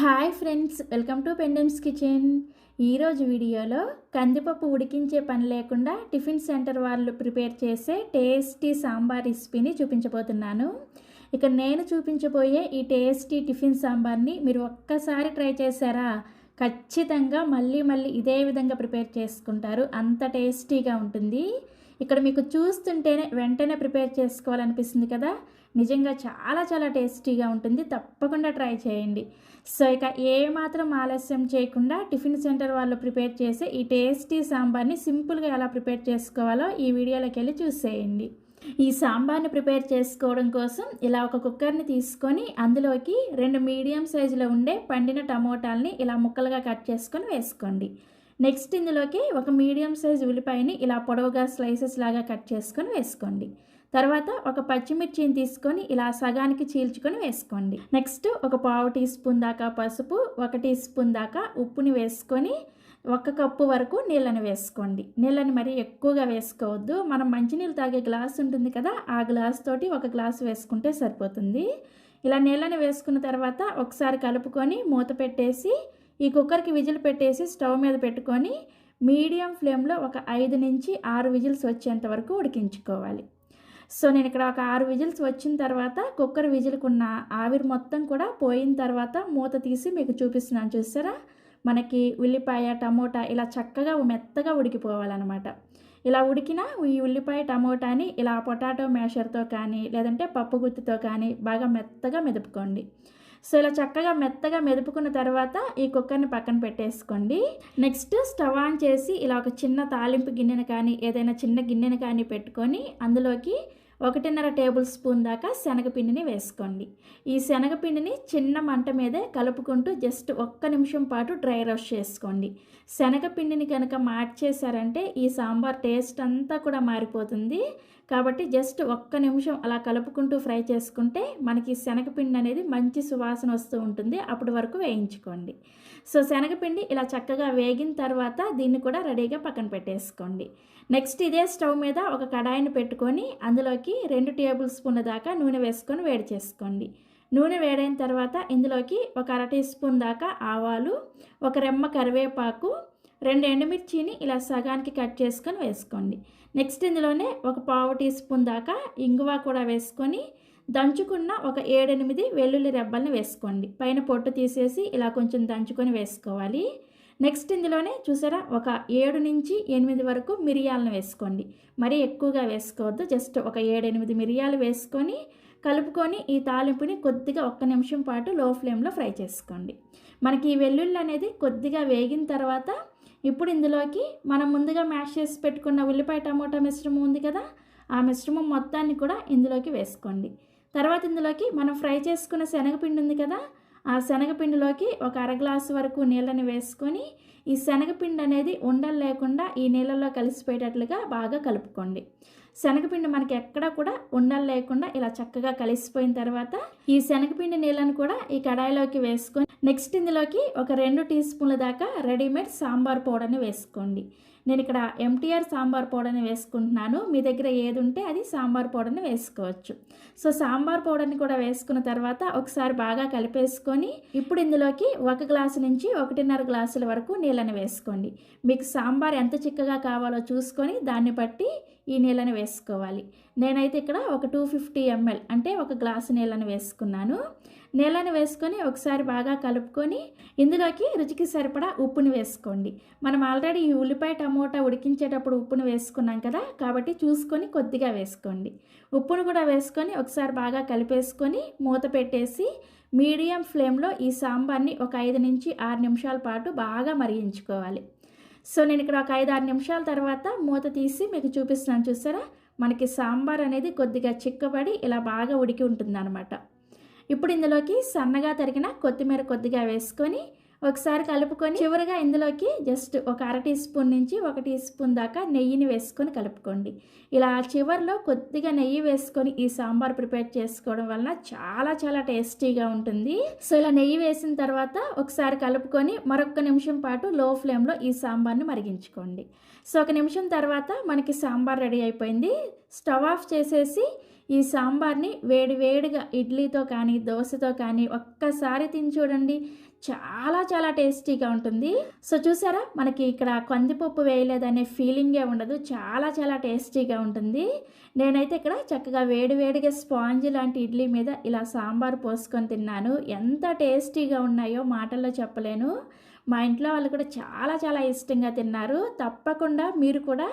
Hi friends welcome to Pendem's kitchen. ఈరోజు వీడియోలో కందిపప్పు ఉడికించే పని లేకుండా టిఫిన్ సెంటర్ వాళ్ళు ప్రిపేర్ చేసే టేస్టీ సాంబార్ రెసిపీని చూపించబోతున్నాను. ఇక నేను చూపించబోయే ఈ టేస్టీ టిఫిన్ సాంబార్ని మీరు ఒక్కసారి ట్రై చేశారా? ఖచ్చితంగా మళ్ళీ మళ్ళీ ఇదే విధంగా ప్రిపేర్ చేసుకుంటారు. అంత టేస్టీగా ఉంటుంది. ఇక్కడ మీకు చూస్తుంటేనే వెంటనే ప్రిపేర్ చేసుకోవాలనిపిస్తుంది కదా? నిజంగా చాలా చాలా టేస్టీగా ఉంటుంది. తప్పకుండా ట్రై చేయండి. సో ఇక ఏమాత్రం ఆలస్యం చేయకుండా టిఫిన్ సెంటర్ వాళ్ళు ప్రిపేర్ చేసే ఈ టేస్టీ సాంబార్ని సింపుల్గా ఎలా ప్రిపేర్ చేసుకోవాలో ఈ వీడియోలోకి వెళ్ళి చూసేయండి. ఈ సాంబార్ని ప్రిపేర్ చేసుకోవడం కోసం ఇలా ఒక కుక్కర్ని తీసుకొని అందులోకి రెండు మీడియం సైజులో ఉండే పండిన టమోటాలని ఇలా ముక్కలుగా కట్ చేసుకొని వేసుకోండి. నెక్స్ట్ ఇందులోకి ఒక మీడియం సైజ్ ఉల్లిపాయని ఇలా పొడవుగా స్లైసెస్ లాగా కట్ చేసుకొని వేసుకోండి. తర్వాత ఒక పచ్చిమిర్చిని తీసుకొని ఇలా సగానికి చీల్చుకొని వేసుకోండి. నెక్స్ట్ ఒక పావు టీ స్పూన్ దాకా పసుపు ఒక టీ స్పూన్ దాకా ఉప్పుని వేసుకొని ఒక కప్పు వరకు నీళ్ళని వేసుకోండి. నీళ్ళని మరీ ఎక్కువగా వేసుకోవద్దు. మనం మంచినీళ్ళు తాగే గ్లాస్ ఉంటుంది కదా ఆ గ్లాస్ తోటి ఒక గ్లాస్ వేసుకుంటే సరిపోతుంది. ఇలా నీళ్ళని వేసుకున్న తర్వాత ఒకసారి కలుపుకొని మూత పెట్టేసి ఈ కుక్కర్కి విజిల్ పెట్టేసి స్టవ్ మీద పెట్టుకొని మీడియం ఫ్లేమ్లో ఒక ఐదు నుంచి ఆరు విజిల్స్ వచ్చేంత వరకు ఉడికించుకోవాలి. సో నేను ఇక్కడ ఒక ఆరు విజిల్స్ వచ్చిన తర్వాత కుక్కర్ విజిల్కున్న ఆవిరి మొత్తం కూడా పోయిన తర్వాత మూత తీసి మీకు చూపిస్తున్నాను చూసారా? మనకి ఉల్లిపాయ టమోటా ఇలా చక్కగా మెత్తగా ఉడికిపోవాలన్నమాట. ఇలా ఉడికిన ఈ ఉల్లిపాయ టమోటాని ఇలా పొటాటో మ్యాషర్తో కానీ లేదంటే పప్పు గుత్తితో కానీ బాగా మెత్తగా మెదుపుకోండి. సో ఇలా చక్కగా మెత్తగా మెదుపుకున్న తర్వాత ఈ కుక్కర్ని పక్కన పెట్టేసుకోండి. నెక్స్ట్ స్టవ్ ఆన్ చేసి ఇలా ఒక చిన్న తాలింపు గిన్నెను కానీ ఏదైనా చిన్న గిన్నెను కానీ పెట్టుకొని అందులోకి ఒకటిన్నర టేబుల్ స్పూన్ దాకా శనగపిండిని వేసుకోండి. ఈ శనగపిండిని చిన్న మంట మీదే కలుపుకుంటూ జస్ట్ ఒక్క నిమిషం పాటు డ్రై రోస్ట్ చేసుకోండి. శనగపిండిని కనుక మార్చేశారంటే ఈ సాంబార్ టేస్ట్ అంతా కూడా మారిపోతుంది. కాబట్టి జస్ట్ ఒక్క నిమిషం అలా కలుపుకుంటూ ఫ్రై చేసుకుంటే మనకి శనగపిండి అనేది మంచి సువాసన వస్తూ ఉంటుంది. అప్పటి వరకు వేయించుకోండి. సో శనగపిండి ఇలా చక్కగా వేగిన తర్వాత దీన్ని కూడా రెడీగా పక్కన పెట్టేసుకోండి. నెక్స్ట్ ఇదే స్టవ్ మీద ఒక కడాయిని పెట్టుకొని అందులోకి రెండు టేబుల్ స్పూన్ల దాకా నూనె వేసుకొని వేడి చేసుకోండి. నూనె వేడైన తర్వాత ఇందులోకి ఒక అర టీ స్పూన్ దాకా ఆవాలు ఒక రెమ్మ కరివేపాకు రెండు ఎండుమిర్చిని ఇలా సగానికి కట్ చేసుకొని వేసుకోండి. నెక్స్ట్ ఇందులోనే ఒక పావు టీ స్పూన్ దాకా ఇంగువ కూడా వేసుకొని దంచుకున్న ఒక ఏడెనిమిది వెల్లుల్లి రెబ్బల్ని వేసుకోండి. పైన పొట్టు తీసేసి ఇలా కొంచెం దంచుకొని వేసుకోవాలి. నెక్స్ట్ ఇందులోనే చూసారా ఒక ఏడు నుంచి ఎనిమిది వరకు మిరియాలను వేసుకోండి. మరీ ఎక్కువగా వేసుకోవద్దు జస్ట్ ఒక ఏడెనిమిది మిరియాలు వేసుకొని కలుపుకొని ఈ తాలింపుని కొద్దిగా ఒక్క నిమిషం పాటు లో ఫ్లేమ్లో ఫ్రై చేసుకోండి. మనకి ఈ వెల్లుల్లి అనేది కొద్దిగా వేగిన తర్వాత ఇప్పుడు ఇందులోకి మనం ముందుగా మ్యాష్ చేసి పెట్టుకున్న ఉల్లిపాయ టమోటా మిశ్రమం ఉంది కదా ఆ మిశ్రమం మొత్తాన్ని కూడా ఇందులోకి వేసుకోండి. తర్వాత ఇందులోకి మనం ఫ్రై చేసుకున్న శనగపిండి ఉంది కదా ఆ శనగపిండిలోకి ఒక అర గ్లాసు వరకు నీళ్ళని వేసుకొని ఈ శనగపిండి అనేది ఉండలు లేకుండా ఈ నీళ్ళల్లో కలిసిపోయేటట్లుగా బాగా కలుపుకోండి. శనగపిండి మనకి ఎక్కడ కూడా ఉండలు లేకుండా ఇలా చక్కగా కలిసిపోయిన తర్వాత ఈ శనగపిండి నీళ్ళను కూడా ఈ కడాయిలోకి వేసుకొని నెక్స్ట్ ఇందులోకి ఒక రెండు టీ స్పూన్ల దాకా రెడీమేడ్ సాంబార్ పౌడర్ని వేసుకోండి. నేను ఇక్కడ ఎంటీఆర్ సాంబార్ పౌడర్ని వేసుకుంటున్నాను. మీ దగ్గర ఏది ఉంటే అది సాంబార్ పౌడర్ని వేసుకోవచ్చు. సో సాంబార్ పౌడర్ని కూడా వేసుకున్న తర్వాత ఒకసారి బాగా కలిపేసుకొని ఇప్పుడు ఇందులోకి ఒక గ్లాసు నుంచి ఒకటిన్నర గ్లాసుల వరకు నీళ్ళని వేసుకోండి. మీకు సాంబార్ ఎంత చిక్కగా కావాలో చూసుకొని దాన్ని బట్టి ఈ నీళ్ళని వేసుకోవాలి. నేనైతే ఇక్కడ ఒక టూ ఫిఫ్టీ ఎంఎల్ అంటే ఒక గ్లాసు నీళ్ళని వేసుకున్నాను. నీళ్ళని వేసుకొని ఒకసారి బాగా కలుపుకొని ఇందులోకి రుచికి సరిపడా ఉప్పుని వేసుకోండి. మనం ఆల్రెడీ ఈ ఉల్లిపాయ టమోటా ఉడికించేటప్పుడు ఉప్పును వేసుకున్నాం కదా కాబట్టి చూసుకొని కొద్దిగా వేసుకోండి. ఉప్పును కూడా వేసుకొని ఒకసారి బాగా కలిపేసుకొని మూత పెట్టేసి మీడియం ఫ్లేమ్లో ఈ సాంబార్ని ఒక ఐదు నుంచి ఆరు నిమిషాల పాటు బాగా మరిగించుకోవాలి. సో నేను ఇక్కడ ఒక ఐదు ఆరు నిమిషాల తర్వాత మూత తీసి మీకు చూపిస్తున్నాను చూసారా? మనకి సాంబార్ అనేది కొద్దిగా చిక్కబడి ఇలా బాగా ఉడికి ఉంటుందన్నమాట. ఇప్పుడు ఇందులోకి సన్నగా తరిగిన కొత్తిమీర కొద్దిగా వేసుకొని ఒకసారి కలుపుకొని చివరిగా ఇందులోకి జస్ట్ ఒక అర టీ స్పూన్ నుంచి ఒక టీ స్పూన్ దాకా నెయ్యిని వేసుకొని కలుపుకోండి. ఇలా చివరిలో కొద్దిగా నెయ్యి వేసుకొని ఈ సాంబార్ ప్రిపేర్ చేసుకోవడం వలన చాలా చాలా టేస్టీగా ఉంటుంది. సో ఇలా నెయ్యి వేసిన తర్వాత ఒకసారి కలుపుకొని మరొక నిమిషం పాటు లో ఫ్లేమ్లో ఈ సాంబార్ని మరిగించుకోండి. సో ఒక నిమిషం తర్వాత మనకి సాంబార్ రెడీ అయిపోయింది. స్టవ్ ఆఫ్ చేసేసి ఈ సాంబార్ని వేడి వేడిగా ఇడ్లీతో కానీ దోశతో కానీ ఒక్కసారి తిని చూడండి. చాలా చాలా టేస్టీగా ఉంటుంది. సో చూసారా? మనకి ఇక్కడ కందిపప్పు వేయలేదనే ఫీలింగే ఉండదు. చాలా చాలా టేస్టీగా ఉంటుంది. నేనైతే ఇక్కడ చక్కగా వేడివేడిగా స్పాంజ్ లాంటి ఇడ్లీ మీద ఇలా సాంబార్ పోసుకొని తిన్నాను. ఎంత టేస్టీగా ఉన్నాయో మాటల్లో చెప్పలేను. మా ఇంట్లో వాళ్ళు కూడా చాలా చాలా ఇష్టంగా తిన్నారు. తప్పకుండా మీరు కూడా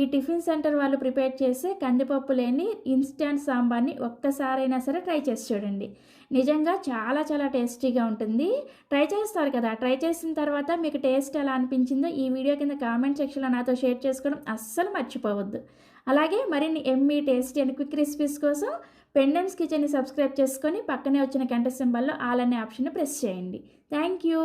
ఈ టిఫిన్ సెంటర్ వాళ్ళు ప్రిపేర్ చేసే కందిపప్పు లేని ఇన్స్టెంట్ సాంబార్ని ఒక్కసారైనా సరే ట్రై చేసి చూడండి. నిజంగా చాలా చాలా టేస్టీగా ఉంటుంది. ట్రై చేస్తారు కదా. ట్రై చేసిన తర్వాత మీకు టేస్ట్ ఎలా అనిపించిందో ఈ వీడియో కింద కామెంట్ సెక్షన్లో నాతో షేర్ చేసుకోవడం అస్సలు మర్చిపోవద్దు. అలాగే మరిన్ని yummy tasty and quick recipes కోసం పెండెమ్స్ కిచెన్ని సబ్స్క్రైబ్ చేసుకొని పక్కనే వచ్చిన గంట సింబల్లో ఆల్ అనే ఆప్షన్ ప్రెస్ చేయండి. Thank you.